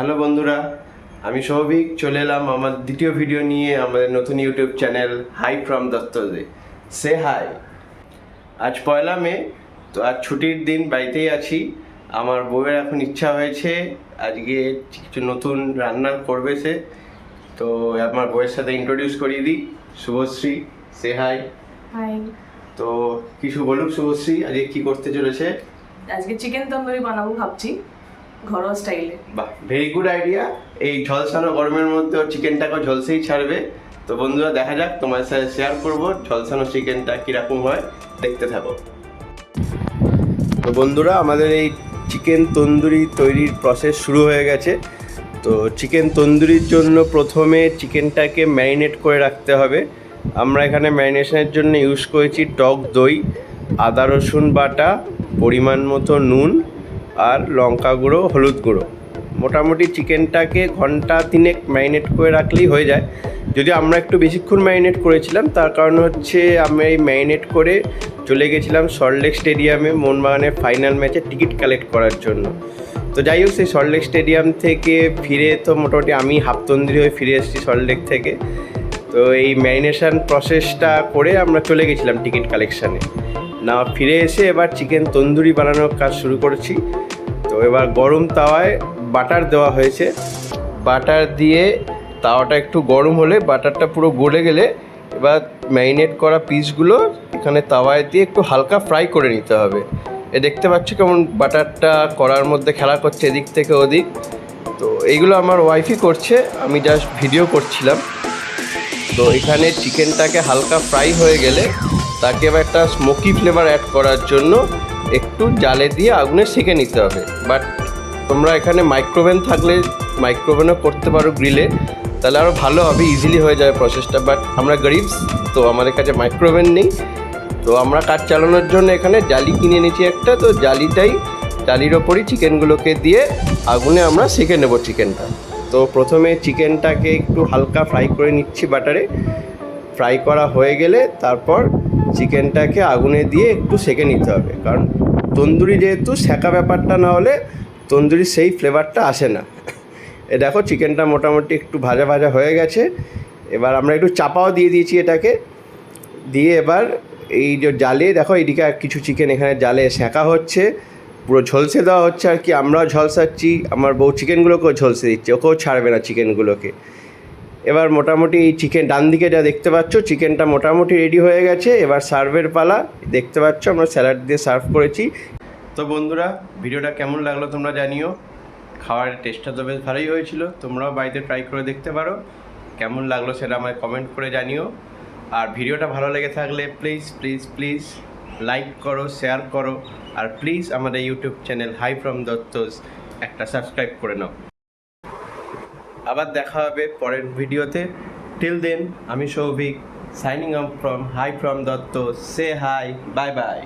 Hello বন্ধুরা আমি সৌভিক চলে এলাম আমার দ্বিতীয় ভিডিও নিয়ে আমাদের নতুন ইউটিউব চ্যানেল হাই ফ্রম দত্তদে সে হাই আজ পয়লা মে তো আজ ছুটির দিন বাড়িতেই আছি। আমার বউয়ের এখন ইচ্ছা হয়েছে আজকে কিছু নতুন রান্না করবে সে। তো আমার বউয়ের সাথে ইন্ট্রোডিউস করিয়ে দিই। শুভশ্রী সে হাই হাই তো কিছু বলুক শুভশ্রী আজকে কি করতে চলেছে? আজকে চিকেন তন্দুরি বানাবো ভাবছি। ঘরোয়া স্টাইলে। বাহ ভেরি গুড আইডিয়া এই ঝলসানো গরমের মধ্যে চিকেনটাকে ঝলসেই ছাড়বে। তো বন্ধুরা, দেখা যাক তোমার সাথে শেয়ার করব ঝলসানো চিকেনটা কীরকম হয়। দেখতে থাকো। তো বন্ধুরা, আমাদের এই চিকেন তন্দুরি তৈরির প্রসেস শুরু হয়ে গেছে। তো চিকেন তন্দুরির জন্য প্রথমে চিকেনটাকে ম্যারিনেট করে রাখতে হবে। আমরা এখানে ম্যারিনেশনের জন্য ইউজ করেছি টক দই, আদা রসুন বাটা, পরিমাণ মতো নুন আর লঙ্কা গুঁড়ো, হলুদ গুঁড়ো। মোটামুটি চিকেনটাকে ঘণ্টা তিনেক ম্যারিনেট করে রাখলেই হয়ে যায়। যদি আমরা একটু বেশিক্ষণ ম্যারিনেট করেছিলাম, তার কারণ হচ্ছে আমি এই ম্যারিনেট করে চলে গেছিলাম সল্টলেক স্টেডিয়ামে মোহনবাগানের ফাইনাল ম্যাচে টিকিট কালেক্ট করার জন্য। তো যাই হোক, সেই সল্টলেক স্টেডিয়াম থেকে ফিরে তো মোটামুটি আমি হাফতন্দির হয়ে ফিরে এসেছি সল্টলেক থেকে। তো এই ম্যারিনেশন প্রসেসটা করে আমরা চলে গেছিলাম টিকিট কালেকশানে। না, ফিরে এসে এবার চিকেন তন্দুরি বানানোর কাজ শুরু করেছি। তো এবার গরম তাওয়ায় বাটার দেওয়া হয়েছে। বাটার দিয়ে তাওয়াটা একটু গরম হলে বাটারটা পুরো গলে গেলে এবার ম্যারিনেট করা পিসগুলো এখানে তাওয়ায় দিয়ে একটু হালকা ফ্রাই করে নিতে হবে। এ দেখতে পাচ্ছ কেমন বাটারটা করার মধ্যে খেলা করছে এদিক থেকে ওদিক। তো এইগুলো আমার ওয়াইফই করছে, আমি জাস্ট ভিডিও করছিলাম। তো এখানে চিকেনটাকে হালকা ফ্রাই হয়ে গেলে তাকে এবার একটা স্মোকি ফ্লেভার অ্যাড করার জন্য একটু জালে দিয়ে আগুনে সেঁকে নিতে হবে। বাট তোমরা এখানে মাইক্রোওভেন থাকলে মাইক্রোওভেনও করতে পারো গ্রিলে তাহলে আরও ভালো হবে ইজিলি হয়ে যাবে প্রসেসটা বাট আমরা গরিবস, তো আমাদের কাছে মাইক্রোওভেন নেই। তো আমরা কাজ চালানোর জন্য এখানে জালি কিনে নিয়েছি একটা। তো জালিটাই, জালির ওপরই চিকেনগুলোকে দিয়ে আগুনে আমরা সেঁকে নেব চিকেনটা তো প্রথমে চিকেনটাকে একটু হালকা ফ্রাই করে নিচ্ছি বাটারে। ফ্রাই করা হয়ে গেলে তারপর চিকেনটাকে আগুনে দিয়ে একটু সেঁকে নিতে হবে। কারণ তন্দুরি যেহেতু সেঁকা ব্যাপারটা না হলে তন্দুরির সেই ফ্লেভারটা আসে না। এ দেখো চিকেনটা মোটামুটি একটু ভাজা ভাজা হয়ে গেছে। এবার আমরা একটু চাপাও দিয়ে দিয়েছি এটাকে। দিয়ে এবার এই যে জালে, দেখো এইদিকে কিছু চিকেন এখানে জালে সেঁকা হচ্ছে। পুরো ঝলসে দেওয়া হচ্ছে আর কি। আমরাও ঝলসাচ্ছি, আমার বউ চিকেনগুলোকেও ঝলসে দিচ্ছে, ওকেও ছাড়বে না চিকেনগুলোকে। এবার মোটামুটি এই চিকেন ডান দিকে যা দেখতে পাচ্ছ চিকেনটা মোটামুটি রেডি হয়ে গেছে। এবার সার্ভের পালা। দেখতে পাচ্ছ, আমরা স্যালাড দিয়ে সার্ভ করেছি। তো বন্ধুরা, ভিডিওটা কেমন লাগল তোমরা জানিও। খাওয়ার টেস্টটা তো বেশ ভালোই হয়েছিল। তোমরাও বাড়িতে ট্রাই করে দেখতে পারো। কেমন লাগল সেটা আমায় কমেন্ট করে জানিও। আর ভিডিওটা ভালো লেগে থাকলে প্লিজ প্লিজ প্লিজ লাইক করো শেয়ার করো। আর প্লিজ আমাদের YouTube channel hi from Duttas একটা সাবস্ক্রাইব করে নাও। আবার দেখা হবে পরের ভিডিওতে। টিল দেন আমি Souvik signing up from hi from Dutta say hi bye bye